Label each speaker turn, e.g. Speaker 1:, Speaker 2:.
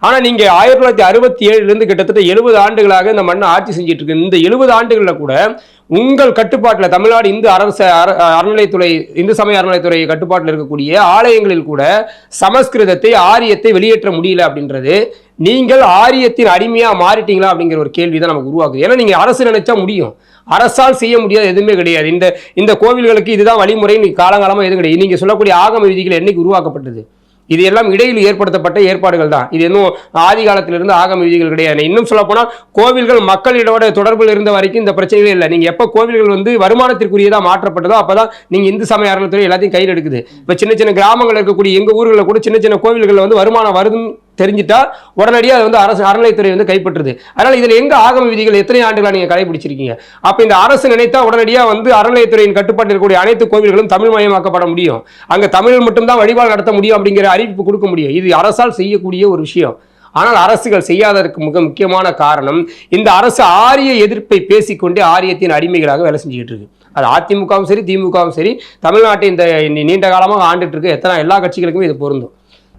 Speaker 1: ஆனால் நீங்கள் ஆயிரத்தி தொள்ளாயிரத்தி அறுபத்தி ஏழுல இருந்து கிட்டத்தட்ட எழுபது ஆண்டுகளாக இந்த மண்ணை ஆட்சி செஞ்சுட்டு இருக்கு. இந்த எழுபது ஆண்டுகளில் கூட உங்கள் கட்டுப்பாட்டில் தமிழ்நாடு இந்து அரசு அற- அறநிலைத்துறை இந்து சமய அறநிலைத்துறை கட்டுப்பாட்டில் இருக்கக்கூடிய ஆலயங்களில் கூட சமஸ்கிருதத்தை ஆரியத்தை வெளியேற்ற முடியல அப்படின்றது நீங்கள் ஆரியத்தின் அடிமையாக மாறிட்டீங்களா அப்படிங்கிற ஒரு கேள்வி தான் நமக்கு உருவாக்குது. ஏன்னா நீங்கள் அரசு நினைச்சா முடியும். அரசால் செய்ய முடியாது எதுவுமே கிடையாது. இந்த இந்த கோவில்களுக்கு இதுதான் வழிமுறை காலங்காலமாக எதுவும் கிடையாது. நீங்கள் சொல்லக்கூடிய ஆகம விதிகள் என்னைக்கு உருவாக்கப்பட்டது? இது எல்லாம் இடையில் ஏற்படுத்தப்பட்ட ஏற்பாடுகள் தான். இது இன்னும் ஆதி காலத்திலிருந்து ஆகம விதிகள் கிடையாது. இன்னும் சொல்ல போனால் கோவில்கள் மக்களிடோட தொடர்பில் இருந்த வரைக்கும் இந்த பிரச்சனைகளே இல்லை. நீங்கள் எப்போ கோவில்கள் வந்து வருமானத்திற்குரியதாக மாற்றப்பட்டதோ அப்போ தான் நீங்கள் இந்து சமய அறநிலைத்துறை எல்லாத்தையும் கையில் எடுக்குது. இப்போ சின்ன சின்ன கிராமங்கள் இருக்கக்கூடிய எங்கள் ஊர்களில் கூட சின்ன சின்ன கோவில்களில் வந்து வருமானம் வருதுன்னு தெரிஞ்சிட்டா உடனடியாக அது வந்து அரசு அறநிலைத்துறை வந்து கைப்பற்றுது. அதனால் இதில் எங்கே ஆகம விதிகள் எத்தனை ஆண்டுகளாக நீங்கள் கடைபிடிச்சிருக்கீங்க? அப்போ இந்த அரசு நினைத்தா உடனடியாக வந்து அறநிலையத்துறையின் கட்டுப்பாட்டில் இருக்கக்கூடிய அனைத்து கோவில்களும் தமிழ் மயமாக்கப்பட முடியும். அங்கே தமிழில் மட்டும்தான் வழிபாடு நடத்த முடியும் அப்படிங்கிற அறிவிப்பு கொடுக்க முடியும். இது அரசால் செய்யக்கூடிய ஒரு விஷயம். ஆனால் அரசுகள் செய்யாததற்கு மிக முக்கியமான காரணம் இந்த அரசு ஆரிய எதிர்ப்பை பேசிக்கொண்டே ஆரியத்தின் அடிமைகளாக வேலை செஞ்சுக்கிட்டு இருக்கு. அது அதிமுகவும் சரி திமுகவும் சரி தமிழ்நாட்டை இந்த நீண்ட காலமாக ஆண்டுட்டு இருக்கு எத்தனை எல்லா கட்சிகளுக்குமே இது பொருந்தும்.